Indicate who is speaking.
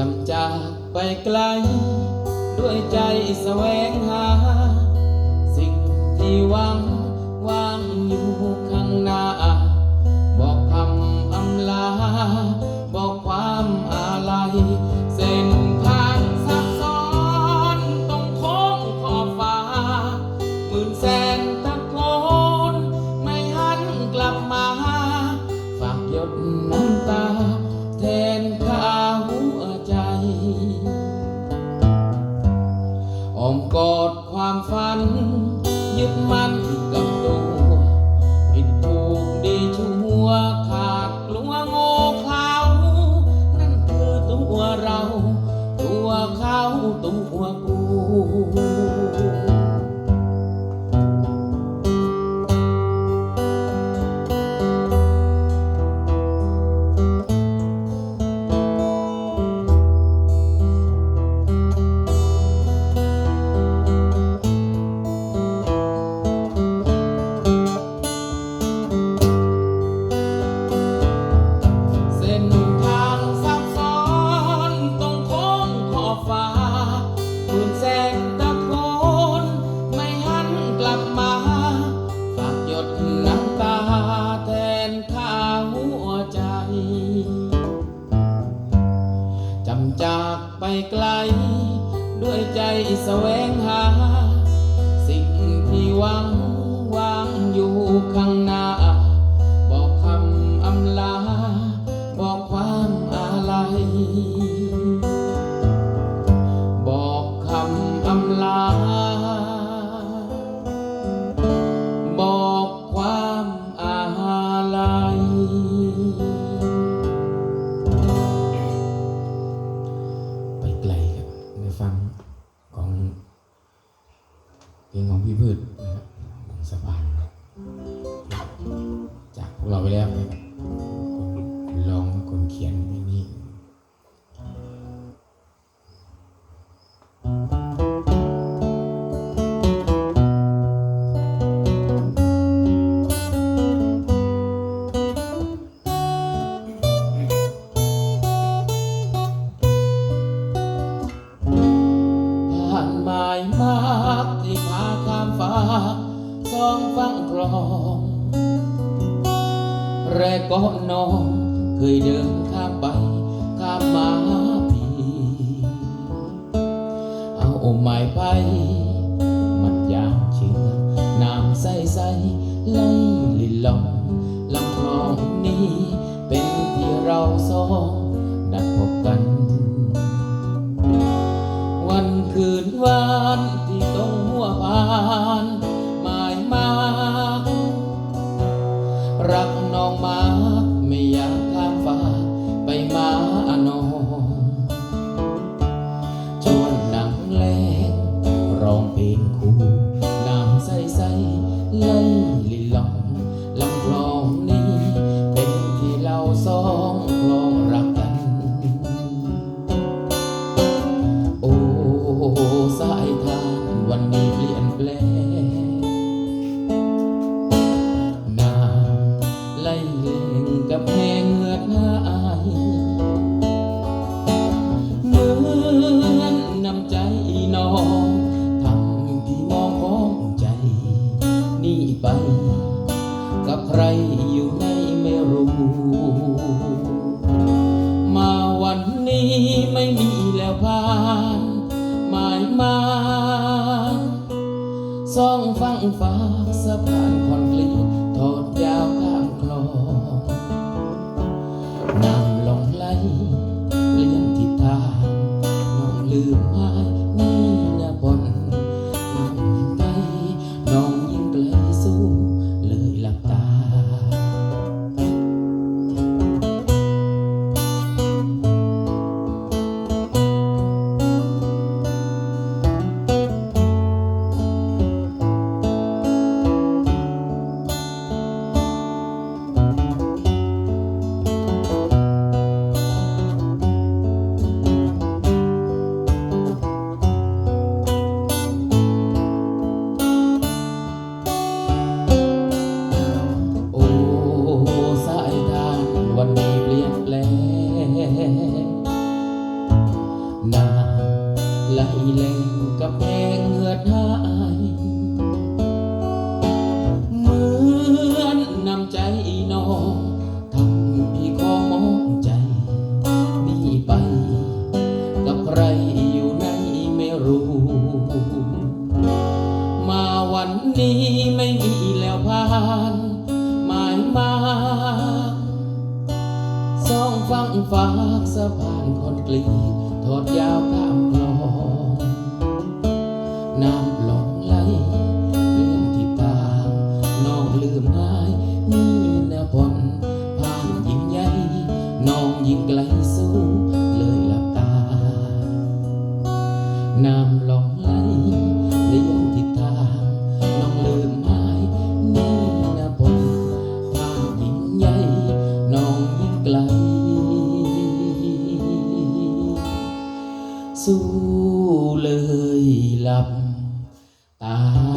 Speaker 1: จำจากไปไกล ด้วยใจแสวงหา สิ่งที่หวังวางอยู่ข้างหน้า บอกคำอำลา บอกความอาลัยเส้นทางซับซ้อนต้องโค้งขอบฟ้าหมื่นแสนตะโกนไม่หันกลับมา ฝากยดน ไปไกล ด้วยใจแสวงหา สิ่งที่หวังวางอยู่ข้าง ลงของพี่พืชนะครับวงสะพานจากพวกเราไปแล้วนะครับคนร้องคนเขียนเพลงนี้ องแรกก็น้องเคยเดินข้ามไปข้ามมาพี่เอาหมายไป มันยางเชื่อน้ำใสใสไหลลินลองลำคลองนี้ เป็นที่เราสอง ใส่ไลลิน นี้ไม่มีแล้วผ่านหมายมาซ่องฟังฟ้าสะพานคอนกรี น้ำไหลแรงกับแหงเหือดหายเหมือนนำใจน้องทำพี่ขอมองใจนี่ไป กับใครอยู่ในไม่รู้ มาวันนี้ไม่มีแล้วผ่านหมายมาสองฟังฝากสะพานคอนกรีต ทอดยาวข้ามคลองน้ำ Ah.